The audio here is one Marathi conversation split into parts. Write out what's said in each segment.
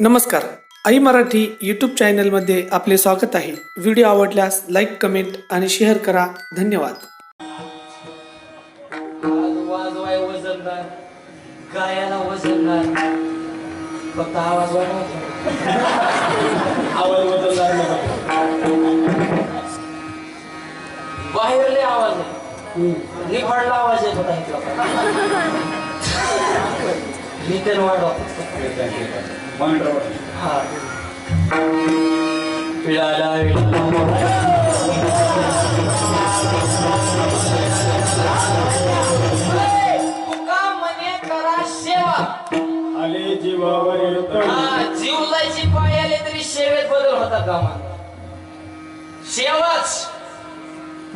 नमस्कार. आई मराठी यूट्यूब चॅनलमध्ये आपले स्वागत आहे. व्हिडिओ आवडल्यास लाईक कमेंट आणि शेअर करा. धन्यवाद. आवाज वाजवाय वजनदार गायाला वजनदार फक्त आवाज आवाज येत होता इथला. मी वाढवा तुका मने करा सेवा आले जीवावर येतो हा, जीव पाय आले तरी सेवेत बदल होता कामा. सेवाच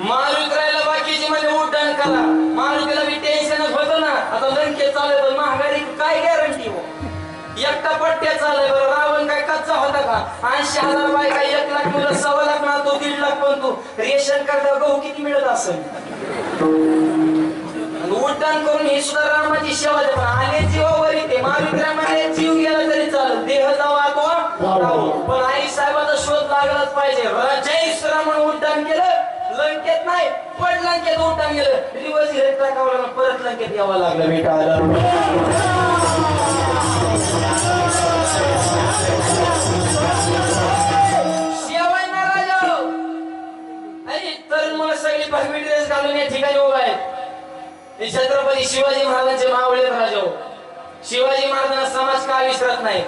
मारुत राहिला बाकीची म्हणजे उड्डाण करा. मारुतीला बी टेन्शनच होतं ना. आता लंके चालू महागारी काय गॅरंटी पट्ट्या चालय बरं. रावण काय कच्चा होता का? ऐंशी हजार बायका एक लाख मुलं सव्वा लाख ना तो दीड लाख पण तू. रेशन करता गहू किती मिळत असेल? उड्डाण करून हे सुद्धा रामाची सेवा दे. पण आले जीवावर येते महाविक्रामध्ये जीव गेला तरी चालत देह जावा तो. पण आई साहेबाचा शोध लागलाच पाहिजे. जय श्रामण म्हणून उड्डाण केलं. लंकेत नाही पण लंकेत उड्डाण गेलं रिवर्स घेतला कावला परत लंकेत यावं लागलं. बेटा भगवी ड्रेस घालून या ठिकाणी उभा आहे. छत्रपती शिवाजी महाराजांचे मावळे राजा शिवाजी महाराजांना समाज का विसरत नाही?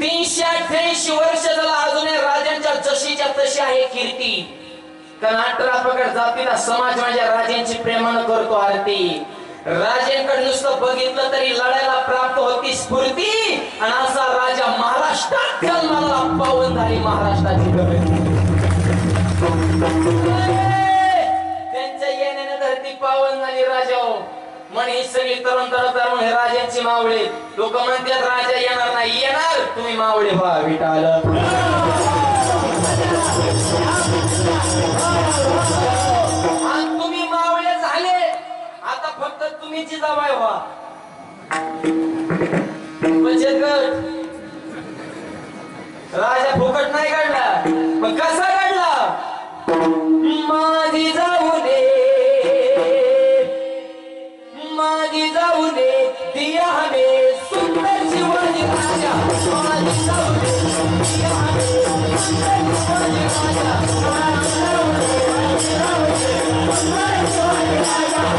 तीनशे अठ्ठ्याऐंशी वर्ष झाला अजून राजांच्या जशीच्या तशी आहे कीर्ती. कारण अठरा प्रकार जातीला समाज माझ्या राजांची प्रेमानं करतो आरती. राजांकडे नुसतं बघितलं तरी लढायला प्राप्त होती स्फूर्ती. आणि असा राजा महाराष्ट्रात जन्माला पावन झाली महाराष्ट्राची. गरज पावन झाली राजा म्हण ही सगळी तरुण तरुण तरुण हे राजांची मावळे. लोक म्हणतात राजा येणार नाही. येणार. तुम्ही मावळे व्हा विटाल तुम्ही मावळे झाले. आता फक्त तुम्ही जिजाबाई व्हा. बचत गट. राजा फुकट नाही काढला पण कसा काढला?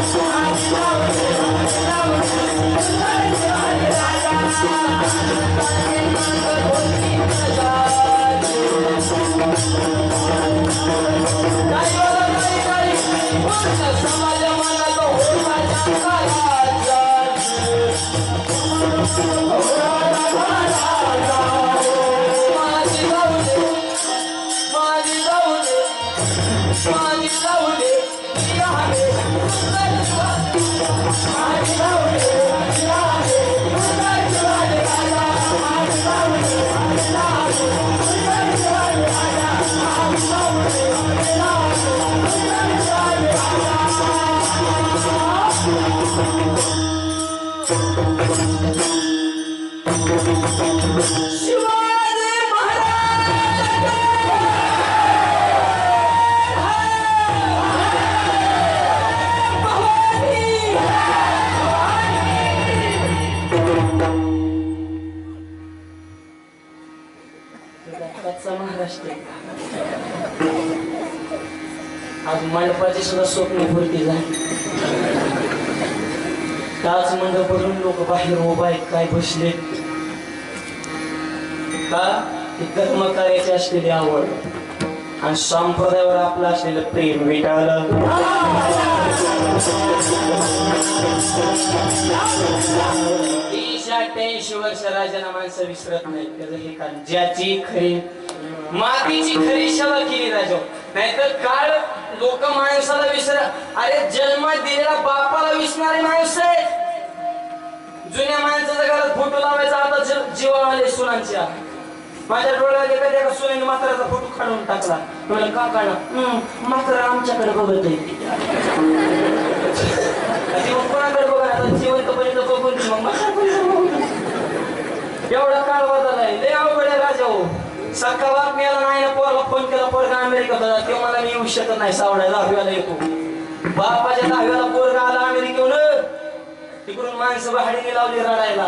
राजा माझी मंडपाची सुद्धा स्वप्न पूर्ती झाली. काच मंडपातून लोक बाहेर उभा आहेत काय बसले? का? ती कर्म करायची असलेली आवड. आणि संप्रदायावर आपलं असलेलं प्रेम विटाळलं तीनशे अठ्ठ्याऐंशी वर्ष राजाला माणसं विसरत नाही त्याचं हे कारण ज्याची खरी मातीची खरी सेवा केली राजा नाहीतर काळ लोक माणसाला विसर अरे जन्म दिलेला बापाला विसणारे माणूस आहे जुन्या माणसाच्या घरात फोटो लावायचा आता ज- आले सुनांच्या. माझ्या डोळ्यात एखाद्या एका सुनेने म्हाताऱ्याचा फोटो काढून टाकला. म्हणलं का काढला? म्हातारा आमच्याकडे बघत आहे जीवन कोणाकडे बघा आता जिवंतपर्यंत बघून मग बघून. एवढा काळ बदललाय लय अवघड आहे राजा हो सकाळ बातम्याला नाही पोरला फोन केला पोरगा अमेरिकेत होता ते मला मी येऊ शकत नाही सावडा दहाव्याला येतो. बापाच्या दहाव्याला पोरगा आला अमेरिकेहून. तिकडून माणसं भाडीने लावली रडायला.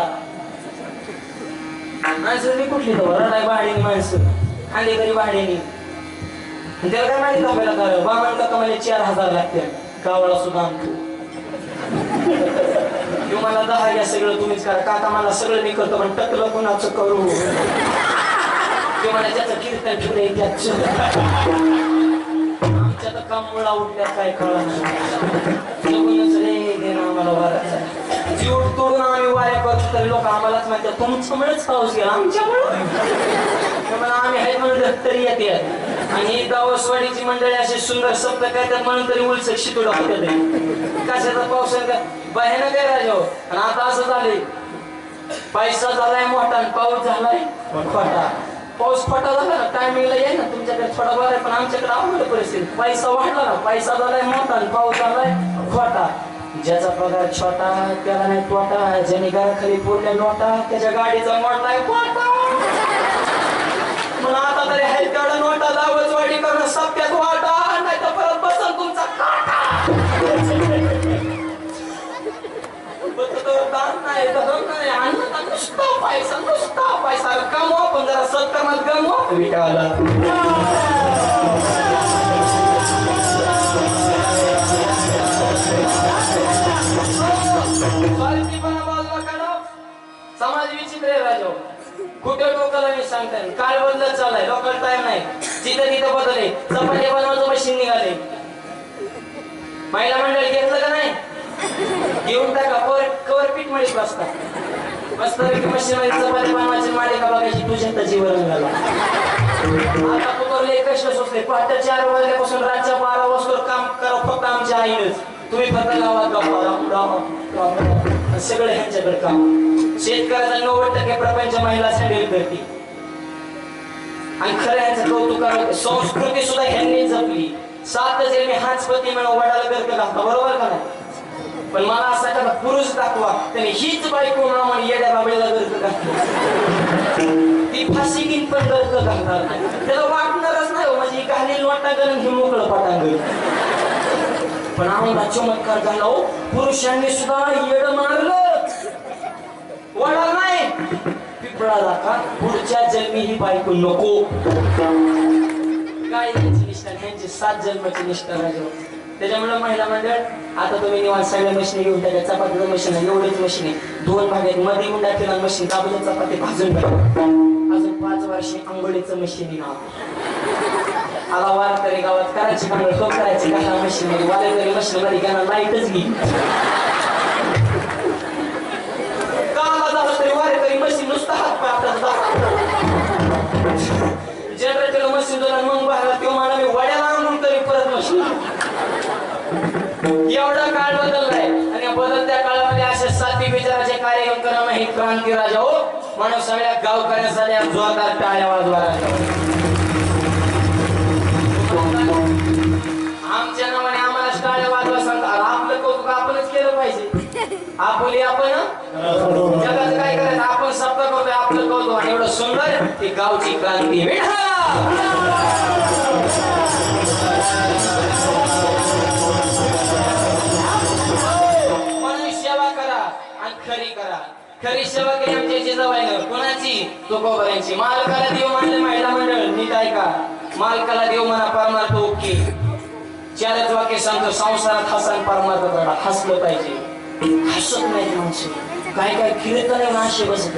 माणसं मी कुठली तो रडाय भाडीने माणसं. खाली घरी भाडीने. त्याला काय माहिती दहाव्याला कर बाबांना का मला चार हजार लागते कावळा सुद्धा आणतो मला दहा या सगळं तुम्हीच करा. काका मला सगळं मी करतो पण टकलं कुणाचं करू? ते मला त्याचं कीर्तन उठल्या काय कळा नाही रे वाराचा जीव तोडून आम्ही वाऱ्या करतो तरी लोक आम्हालाच माहिती तुमच्यामुळेच पाऊस गेला. आम्ही आहे म्हणलं तरी येते. आणि गावसवाडीची मंडळी अशी सुंदर शब्द करतात म्हणून तरी उलसक शितुडा होते. कशाचा पाऊस आहे भयानक आहे राजा आणि आता असं झाले पैसा झालाय मोठा आणि पाऊस झालाय. मोठा पाऊस पटा झाला ना टायमिंगला येईल ना तुमच्याकडे थोडा बरं आहे पण आमच्याकडे अवघड परिस्थिती पैसा वाढला ना पैसा झालाय मोठा आणि पाऊस झालाय खोटा. ज्याचा पगार छोटा त्याला नाही तोटा. ज्याने घराखाली पोरल्या नोटा त्याच्या गाडीचा मोठा खोटा म्हणून आता तरी आहे तेवढा नोटा लावच वाढी करणं सप्त्यात वाटा नाही तर परत बसन तुमचा काटा. दान नाही धरण नाही अन्न नुसता पैसा नुसता पैसा कमवा पण जरा सत्कर्मात गमवा विकायला स्वार्थीपणा समाज विचित्र आहे राजा कुठे लोकांना मी काळ बदलत चाललाय लोकांना टाइम नाही जिथं तिथं बदल आहे बनवायचं मशीन निघाले महिला मंडळ घेतलं का? नाही घेऊन टाका कवर कवर बसता चपाती बनवायची मालिका बघायची तुझ्या त्याची वरण घाला आता कुकरले कष्ट सोचले पहाटे चार वाजल्यापासून रातच्या बारा वाजता काम करा फक्त आमच्या आईनच. तुम्ही फक्त गावात गप्पा सगळं ह्यांच्याकडे काम. शेतकऱ्याचा नव्वद टक्के प्रपंच महिला हँडल करते. आणि खरं यांचं कौतुक संस्कृती सुद्धा ह्यांनी जपली. सात जन्मी हाच पती म्हणून वडाला गर्द घालता बरोबर का नाही? पण मला असा एखादा पुरुष दाखवा त्याने हीच बायको म्हणून येड्या बाबळीला गर्द घातली ती फाशी घेईन पण गर्द घालणार नाही त्याला वाटणारच नाही हो, म्हणजे घालील वाटांगण हे मोकळं पाटांगण. पण आम्हाला चमत्कार झाला हो पुरुषांनी सुद्धा येड मारलं. वडा नाही पिपळा दाखा पुढच्या जन्मी ही बायको नको. काय त्यांची निष्ठा त्यांची सात जन्माची निष्ठा राजा त्याच्यामुळे महिला मंडळ आता तुम्ही निवांत सगळ्या मशीन घेऊन टाका. चपातीचं मशीन आहे एवढीच मशीन आहे. दोन भाग आहेत. मध्ये गुंडा केला मशीन काबूल चपाती भाजून टाका. अजून पाच वर्षी आंघोळीचं मशीन नाव आला वार तरी गावात करायची कांगळ तो करायची. कशा मशीन मध्ये? वाले तरी मशीन मध्ये त्यांना लाईटच घे एवढा काळ बदललाय. आणि बदलत्या काळामध्ये असे साथी विचाराचे कार्यक्रम हे म्हणजे क्रांती राजा हो. म्हणून सगळ्या गावकऱ्यांसाठी जोरदार टाळ्या वाजवा आमच्या नावाने आम्हाला टाळ्या वाजवा सांगता. आपलं कौतुक आपणच केलं पाहिजे. आपली आपण जगाचं काय करायचं? आपण सप्त करतोय आपलं कौतुक. एवढं सुंदर ती गावची क्रांती. विठ्ठल! सेवा केली आमच्या जिजाबाईनं कोणाची तुकोबऱ्यांची मालकाला देव मानले महिला मंडळ नीट ऐका मालकाला देव म्हणा परमार्थ ओके चारच वाक्य सांगतो संसारात हसन परमार्थ करा हसलं पाहिजे हसत नाही माणसं काय काय कीर्तन आहे नाशे बसत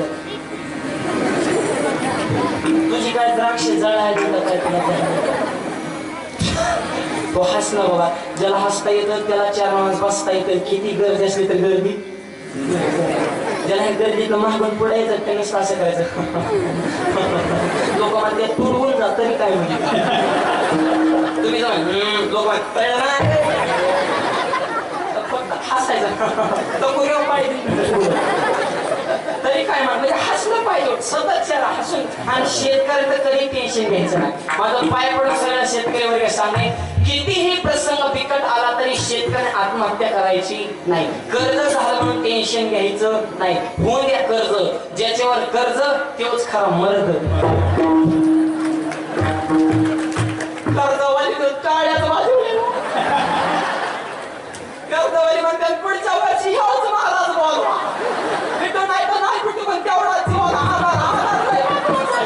तुझी काय द्राक्ष जळायची का काय तुला तो हसला बाबा. ज्याला हसता येतं त्याला चार माणूस बसता येतं. किती गर्दी असली तर गर्दी. ज्याला हे गर्दीत मागून पुढायचं त्यांना श्वास करायचं लोक म्हणते तुरवून जा तरी काय म्हणजे तुम्ही जाऊन लोक फक्त हसायचं. तो पाहिजे तरी काय म्हण म्हणजे हसलं पाहिजे सतत चेहरा हस असून आणि शेतकऱ्याचं कधी टेन्शन घ्यायचं नाही माझं पाय पडून सगळ्या शेतकरी वर्ग सांगणे कितीही प्रसंग बिकट आला तरी शेतकरी आत्महत्या करायची नाही कर्ज झालं म्हणून टेन्शन घ्यायचं नाही होऊन द्या कर्ज ज्याच्यावर कर्ज तेच खरा मर्द कर्जवाली तर वाजवलेला कर्जवाली म्हणतात पुढच्या वर्षी ह्योच महाराज बोलवा भेटू नाही तर नाही भेटू पण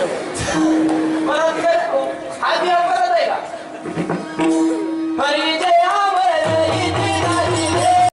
तेवढाच बोला